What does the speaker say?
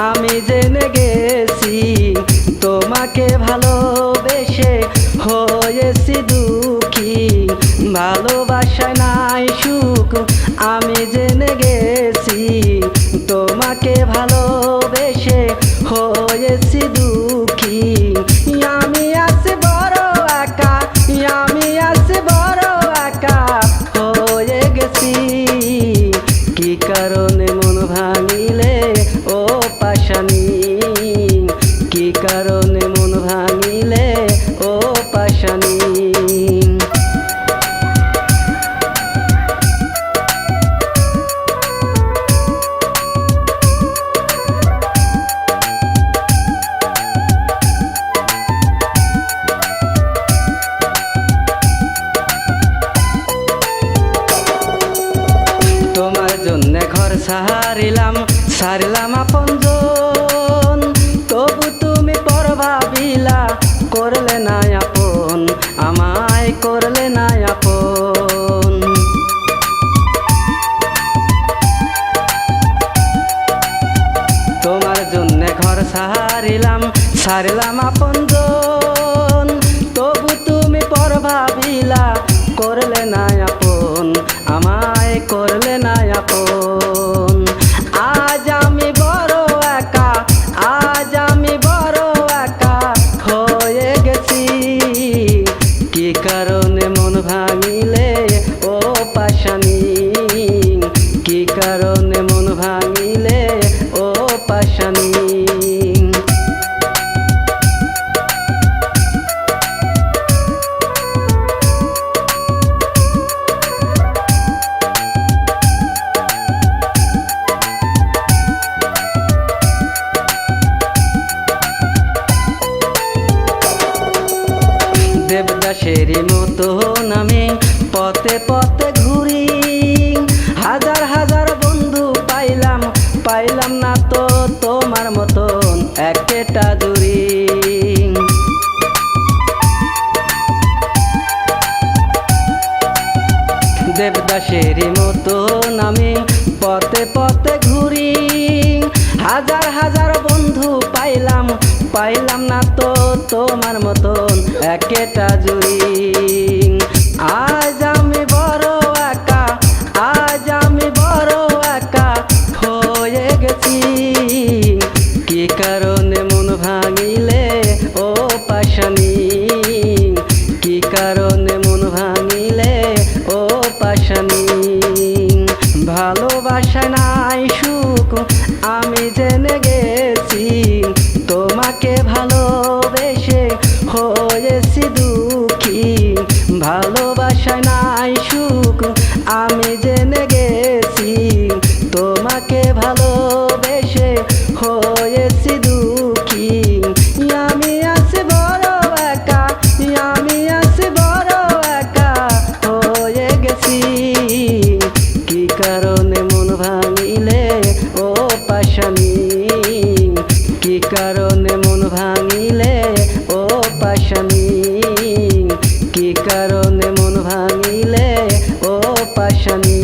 আমি জেনে গেছি তোমাকে ভালোবেসে হয়েছি দুঃখী ভালোবাসায় সারিলাম সারিলাম আপনজন। তবু তুমি পর ভাবিলা করলে না আপন, আমায় করলে না আপন। তোমার জন্য ঘর সারিলাম সারিলাম আপনজন। তবু তুমি পর ভাবিলা করলে না পথে পথে ঘুরি। হাজার হাজার বন্ধু পাইলাম পাইলাম না তো তোমার মতন একেটা জুড়ি। আজ আমি বড় একা, আজ আমি বড় একা হয়ে গেছি। কি কারণে মন ভাঙিলে ও পাশানি? কি কারণে আমি জেনে গেছি, তোমাকে ভালোবেসে হয়েছি দুঃখী। ভালোবাসা নাই সুখ, আমি জেনে গেছি, তোমাকে ভালোবেসে হয়েছি কারণে মন ভাঙিলে ও পাশানি। কি কারণে মন ভাঙিলে ও পাশানি?